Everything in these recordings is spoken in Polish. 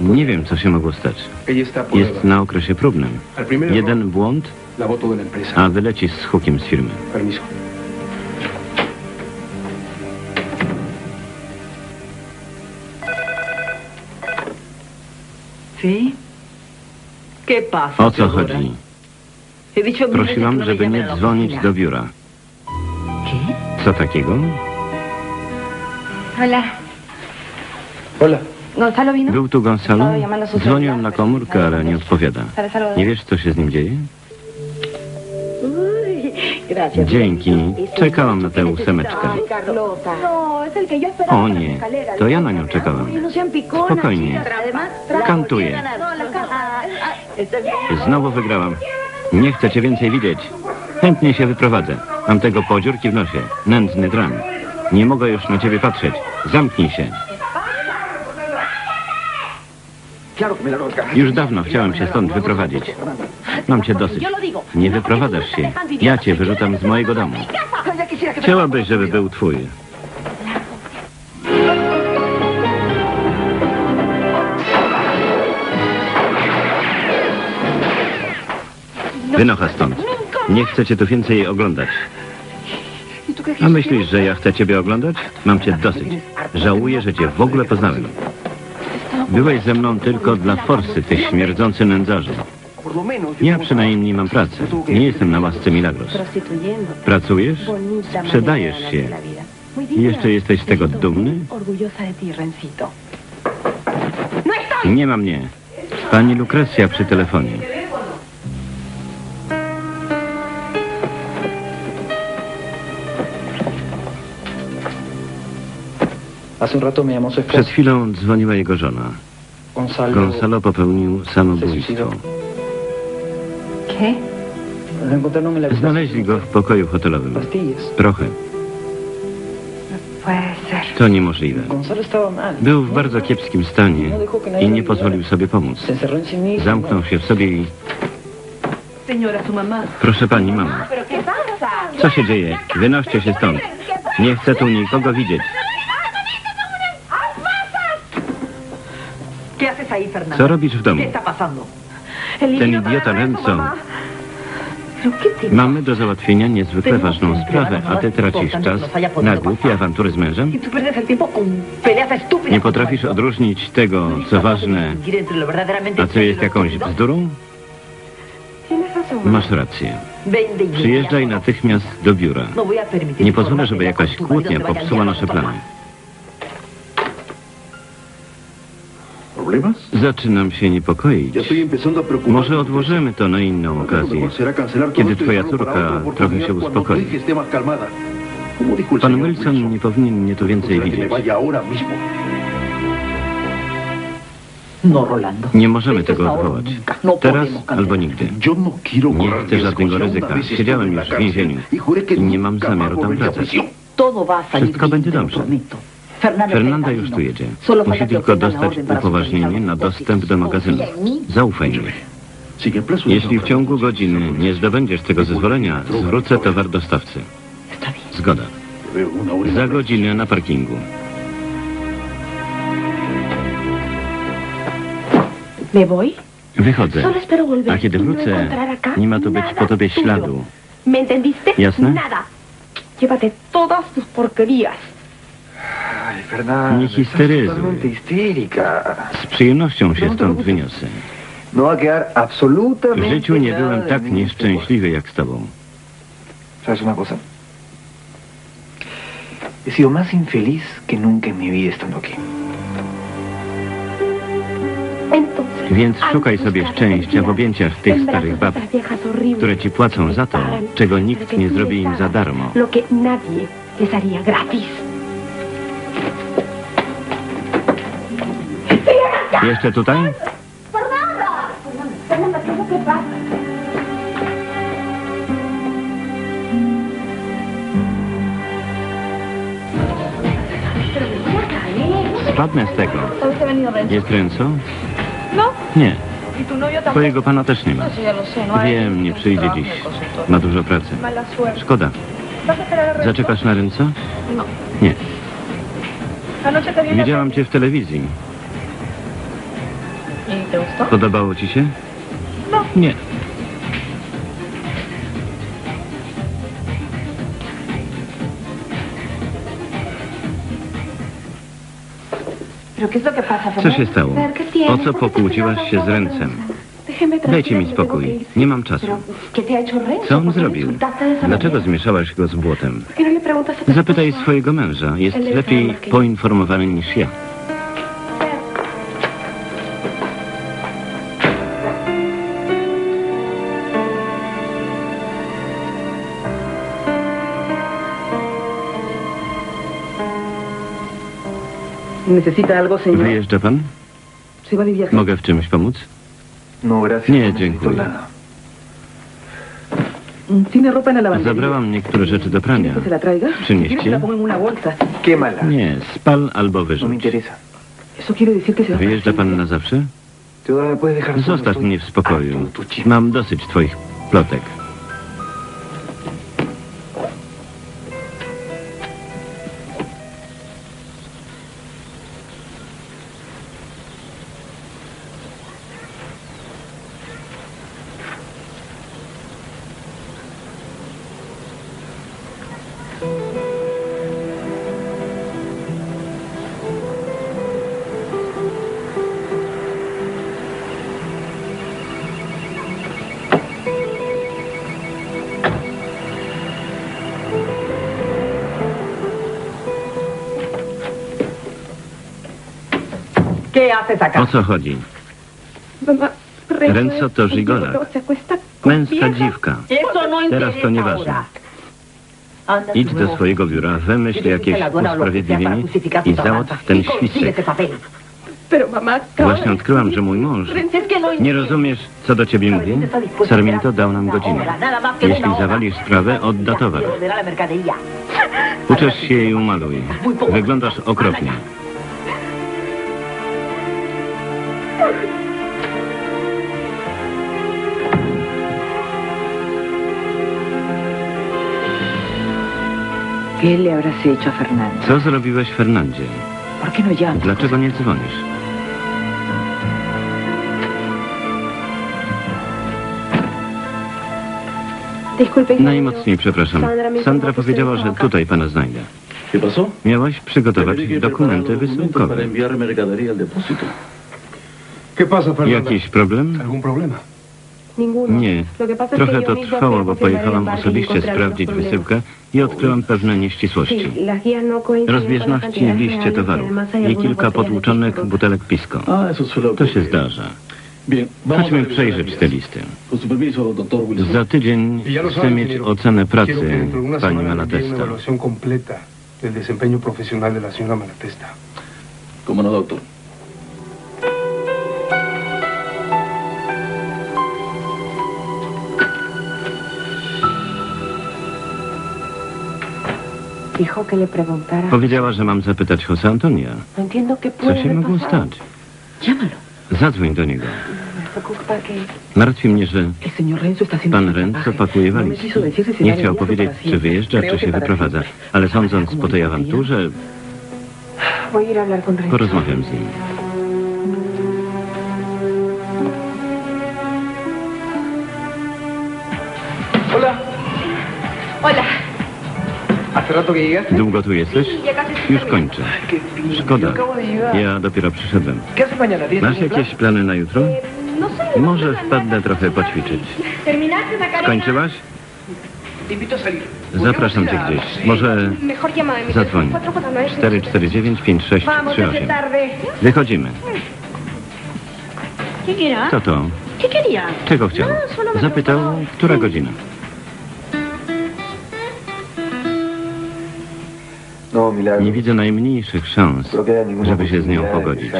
Nie wiem, co się mogło stać. Jest na okresie próbnym. Jeden błąd, a wyleci z hukiem z firmy. O co chodzi? Prosiłam, no żeby nie dzwonić do biura. Co takiego? Hola. Hola. Był tu Gonzalo. Estaba llamando a su Dzwonił celular, na komórkę, ale nie odpowiada. ¿Sabes algo de Nie wiesz, co się z nim dzieje? Dzięki. Czekałam na tę ósemeczkę. No, O nie, to ja na nią piconas, Spokojnie. Kantuję. No. Está bien. Znowu wygrałam. Nie chcę cię więcej widzieć. Chętnie się wyprowadzę. Mam tego po dziurki w nosie. Nędzny dran. Nie mogę już na ciebie patrzeć. Zamknij się. Claro que me largo acá. Już dawno chciałem się stąd wyprowadzić. Mam cię dosyć. Nie wyprowadzasz się. Ja cię wyrzucam z mojego domu. Chciałabyś, żeby był twój. Wynocha stąd. Nie chcę cię tu więcej oglądać. ¿Y tú qué A myślisz, że ja chcę ciebie oglądać? Mam cię dosyć. Żałuję, że cię w ogóle poznałem. Byłeś ze mną tylko dla forsy, ty śmierdzący nędzarzu. Ja przynajmniej nie mam pracy. Nie jestem na łasce Milagros. Pracujesz? Sprzedajesz się. I jeszcze jesteś z tego dumny? Rencito. Nie ma mnie. Pani Lukrecja przy telefonie. Przed chwilą dzwoniła jego żona. Gonzalo. Popełnił samobójstwo. Znaleźli go w pokoju hotelowym. Trochę. Ser. To niemożliwe. Był w bardzo kiepskim stanie i nie pozwolił sobie pomóc. Zamknął się w sobie i... Proszę pani, mama. Co się dzieje? Wynoście się stąd. Nie chcę tu nikogo widzieć. ¿Qué haces ahí, Fernanda? Co robisz w domu? Ten idiota Renzo. mamá. ¿Pero qué te Mamy do załatwienia niezwykle ważną sprawę, a ty tracisz czas na głupie awantury z mężem? Y. Nie potrafisz odróżnić tego, co ważne, a co jest y jakąś bzdurą? Masz rację. Przyjeżdżaj natychmiast do biura. No Nie pozwolę, żeby jakaś kłótnia popsuła nasze plany. Zaczynam się niepokoić. Może odłożymy to na inną okazję. mejor será cancelar todo Kiedy y twoja córka trochę się uspokoi. Pan Wilson nie powinien mnie tu więcej widzieć. No. Nie możemy tego odwołać. No Teraz albo nigdy. No Nie chcę żadnego ryzyka. Siedziałem już w więzieniu y i nie mam zamiaru tam wracać. Wszystko będzie dobrze. Fernanda, już tu jedzie. Musi tylko dostać upoważnienie na dostęp do magazynu. Zaufaj mi. Jeśli w ciągu godziny nie zdobędziesz tego zezwolenia, zwrócę towar dostawcy. Zgoda. Y Za godzinę na parkingu. ¿Me voy? Wychodzę. A kiedy no wrócę, nie ma tu być po tobie śladu. ¿Me entendiste? Jasne? Nada. Llévate todas tus porquerías. Nie histeryzuj. Z przyjemnością się stąd wyniosę. No W życiu nie byłem tak nieszczęśliwy jak z tobą. ¿Sabes una cosa? He sido más infeliz que nunca en mi vida estando aquí. Entonces, Więc szukaj sobie szczęścia w objęciach tych starych bab, które ci płacą za to, czego nikt nie zrobi im za darmo. Lo que nadie les haría gratis. Jeszcze tutaj? Spadnę z tego. Jest Renzo? No. Nie. ¿Y tu novio tampoco? Twojego pana też nie ma. No, no Wiem, nie przyjdzie dziś. Ma dużo pracy. Szkoda. Zaczekasz na Renzo? No. Nie. Anoche te vi en la Widziałam cię w telewizji. Podobało ci się? No. Nie. ¿Pero qué es lo que pasa, Co się stało? A ver, ¿qué tienes? O co ¿Por qué te pokłóciłaś się z tanto, Dajcie mi spokój. Nie mam czasu. Co on ¿Por qué le zrobił? Dlaczego zmieszałaś go z błotem? ¿Por qué no le preguntas a tu Zapytaj swojego męża. Jest lepiej poinformowany niż ja. Wyjeżdża pan? Mogę w czymś pomóc? No, gracias. Nie, no dziękuję. Zabrałam niektóre rzeczy do prania. Quémala. Nie, spal albo No wyrzuć. va Wyjeżdża pan na zawsze? Zostaw mnie w spokoju. Mam dosyć twoich plotek. ¿Qué haces O co chodzi? Renzo to es un żigolak. con Męska dziwka. No Teraz to nieważne. Idź do swojego biura, wymyśl jakieś usprawiedliwienie i załatw ten acaba Właśnie odkryłam, że mój mąż... No Nie rozumiesz, co do ciebie mówię? Sarmiento dał nam godzinę. Jeśli zawalisz sprawę, odda towar. Uczesz się i umaluj. Wyglądasz okropnie. ¿Qué le habrás hecho a Fernando? Co zrobiłeś Fernandzie? ¿Por qué no llamas? Dlaczego nie dzwonisz? Najmocniej przepraszam. Sandra powiedziała, że tutaj pana znajdę. Miałaś przygotować dokumenty wysyłkowe. Jakiś problem? Nie. Trochę to trwało, bo pojechałam y osobiście sprawdzić wysyłkę i odkryłam pewne nieścisłości. No Rozbieżności w liście hay i kilka potłuczonych butelek pisco. Ah, To się zdarza. Chodźmy przejrzeć te listy. Za tydzień Y chcę mieć ocenę pracy pani Malatesta. del desempeño profesional de la señora Malatesta. ¿Cómo no, doctor? Powiedziała, że mam zapytać Jose Antonia. No Co się mogło stać? Zadzwoń do niego. Martwi mnie, że pan Renzo trabajo. pakuje No walizki. Nie chciał powiedzieć, czy wyjeżdża, czy que się wyprowadza. Ale sądząc po tej awanturze, porozmawiam z nim. Hola. Hola. Długo tu jesteś? Już kończę. Szkoda. Ja dopiero przyszedłem. ¿Qué haces mañana? ¿Tienes Masz jakieś plany na jutro? No. Może wpadnę trochę poćwiczyć. Skończyłaś? Zapraszam cię gdzieś. Może zadzwoń. teléfono 449. 449 5638. Vamos, ya es tarde. Wychodzimy. Co to? Czego chciał? No, Zapytał, która godzina. Nie widzę najmniejszych szans, żeby się z nią pogodzić.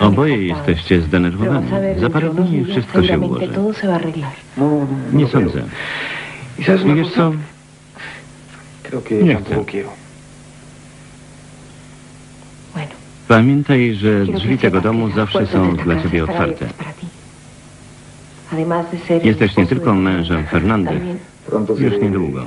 Oboje jesteście zdenerwowani. Za parę dni wszystko się ułoży. No, no, no. Nie sądzę. ¿Y sabes I wiesz co? Nie chcę. Pamiętaj, że drzwi tego domu zawsze są dla ciebie otwarte. Jesteś nie tylko mężem Fernanda, Fernandy, Їхній друга.